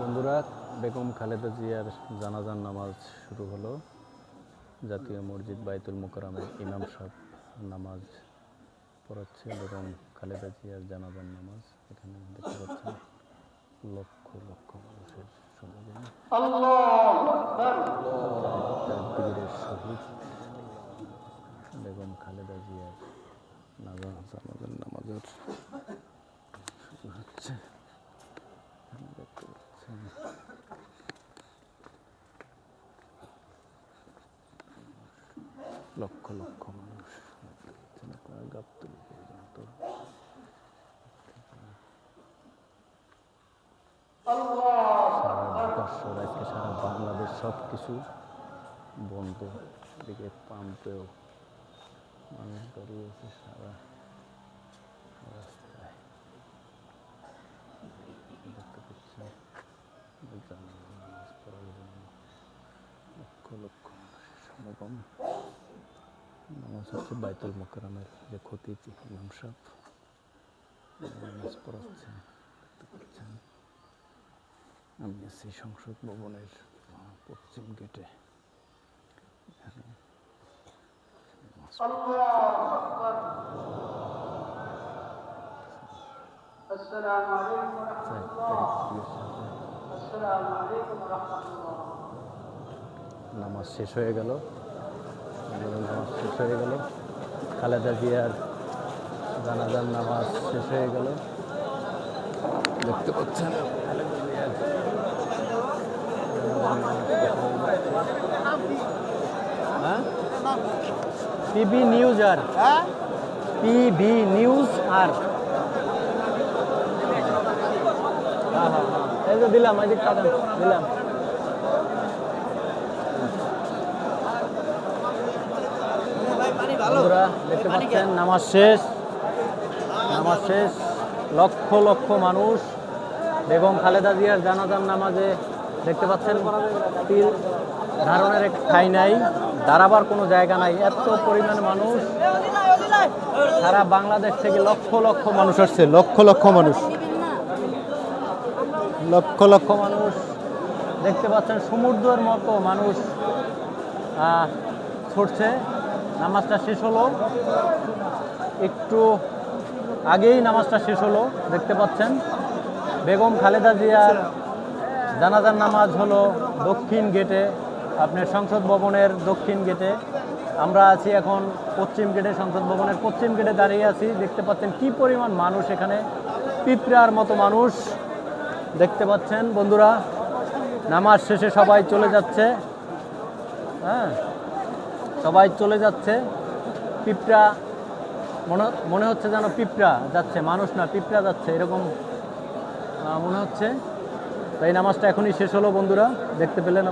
বন্ধুরা, বেগম খালেদা জিয়ার জানাজার নামাজ শুরু হলো। জাতীয় মসজিদ বাইতুল মোকারমের ইমাম সাহেব নামাজ পড়াচ্ছে বেগম খালেদা জিয়ার জানাজার নামাজ। এখানে দেখতে পাচ্ছেন লক্ষ লক্ষ মানুষের শহীদ বেগম খালেদা জিয়ার নামাজ নামাজের হচ্ছে এখানে দেখতে পাচ্ছেন লক্ষ লক্ষ মানুষ। সারা বাংলাদেশ সব কিছু বন্ধ এদিকে পাম্পেও মানুষ সারা লক্ষ লক্ষ নামাজ হচ্ছে বাইতুল মোকারমের যে খতিব ইমাম সাহেব নামাজ পড়াচ্ছেন দেখতে পাচ্ছেন আমি আছি সংসদ ভবনের আহ, পশ্চিম গেটে এখানে নামাজ السلام عليكم ورحمة পড়াচ্ছেন। السلام عليكم ورحمة الله নামাজ শেষ হয়ে গেল আমাদের নামাজ শেষ হয়ে গেল। খালেদা জিয়ার জানাজার নামাজ শেষ হয়ে গেল। দেখতে পাচ্ছেন। খালেদা জিয়ার হ্যাঁ পিবি নিউজ আর পিবি নিউজ আর। হ্যাঁ হ্যাঁ হ্যাঁ। এই তো দিলাম এই দিলাম। দেখতে পাচ্ছেন, নামাজ শেষ। নামাজ শেষ। লক্ষ লক্ষ মানুষ বেগম খালেদা জিয়ার জানাজার নামাজে দেখতে পাচ্ছেন, তিল ধারণের এক ঠাই নাই, দাঁড়াবার কোনো জায়গা নাই। এত পরিমাণ মানুষ সারা বাংলাদেশ থেকে লক্ষ লক্ষ মানুষ আসছে, লক্ষ লক্ষ মানুষ। লক্ষ লক্ষ মানুষ দেখতে পাচ্ছেন, সমুদ্রের মতো মানুষ ছুটছে। নামাজটা শেষ হলো। একটু আগেই নামাজটা শেষ হলো, দেখতে পাচ্ছেন। বেগম খালেদা জিয়ার জানাজার নামাজ হলো দক্ষিণ গেটে, আপনার সংসদ ভবনের দক্ষিণ গেটে। আমরা আছি এখন পশ্চিম গেটে, সংসদ ভবনের পশ্চিম গেটে দাঁড়িয়ে আছি। দেখতে পাচ্ছেন কি পরিমাণ মানুষ এখানে, পিঁপড়ার মতো মানুষ। দেখতে পাচ্ছেন বন্ধুরা, নামাজ শেষে সবাই চলে যাচ্ছে। হ্যাঁ সবাই চলে যাচ্ছে পিঁপড়া, মনে মনে হচ্ছে যেন পিঁপড়া যাচ্ছে, মানুষ না, পিঁপড়া যাচ্ছে, এরকম মনে হচ্ছে তাই নামাজটা এখনই শেষ হলো, বন্ধুরা, দেখতে পেলেন।